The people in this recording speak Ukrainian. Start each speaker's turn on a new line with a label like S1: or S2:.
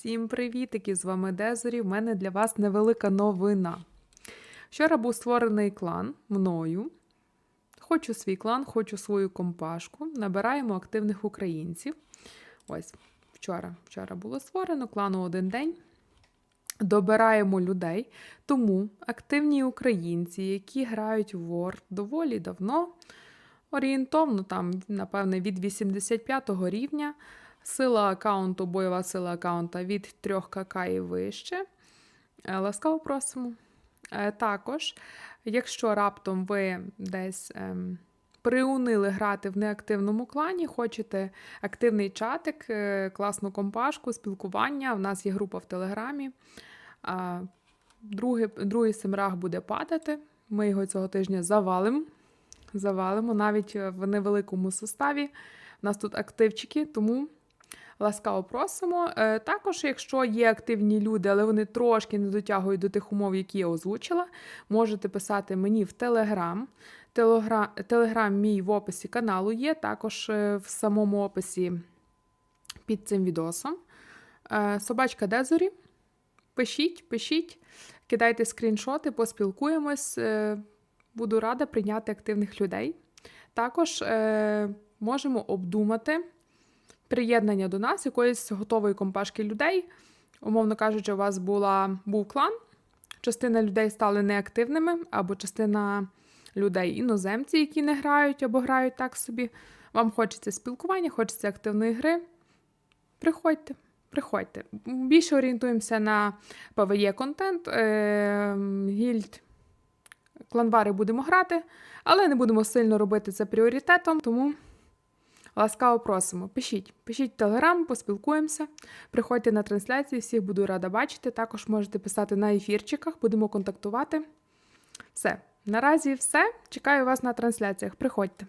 S1: Всім привітики! З вами Дезорі. У мене для вас невелика новина. Вчора був створений клан мною. Хочу свій клан, хочу свою компашку. Набираємо активних українців. Ось, вчора, вчора було створено клану один день. Добираємо людей. Тому активні українці, які грають в War доволі давно, орієнтовно, там, напевне, від 85 рівня. Сила аккаунту, бойова сила аккаунта від 3 КК і вище. Е, Ласкаво просимо. Е, Також, якщо раптом ви десь ем, приунили грати в неактивному клані, хочете активний чатик, е, класну компашку, спілкування, в нас є група в Телеграмі. Другий, другий семраг буде падати. Ми його цього тижня завалимо. Завалимо навіть в невеликому составі. У нас тут активчики, тому ласкаво просимо. Е, Також, якщо є активні люди, але вони трошки не дотягують до тих умов, які я озвучила, можете писати мені в Телеграм. Телеграм, Телеграм мій в описі каналу є, також е, в самому описі під цим відосом. Е, Собачка Дезорі. Пишіть, пишіть, кидайте скріншоти, поспілкуємось. Буду рада прийняти активних людей. Також можемо обдумати приєднання до нас якоїсь готової компашки людей. Умовно кажучи, у вас була, був клан, частина людей стали неактивними, або частина людей іноземці, які не грають або грають так собі. Вам хочеться спілкування, хочеться активної гри. Приходьте, приходьте. Більше орієнтуємося на PvE контент, е, гільд, кланвари будемо грати, але не будемо сильно робити це пріоритетом, тому ласкаво просимо. Пишіть, пишіть в Телеграм, поспілкуємося. Приходьте на трансляції, всіх буду рада бачити. Також можете писати на ефірчиках, будемо контактувати. Все. Наразі все. Чекаю вас на трансляціях. Приходьте.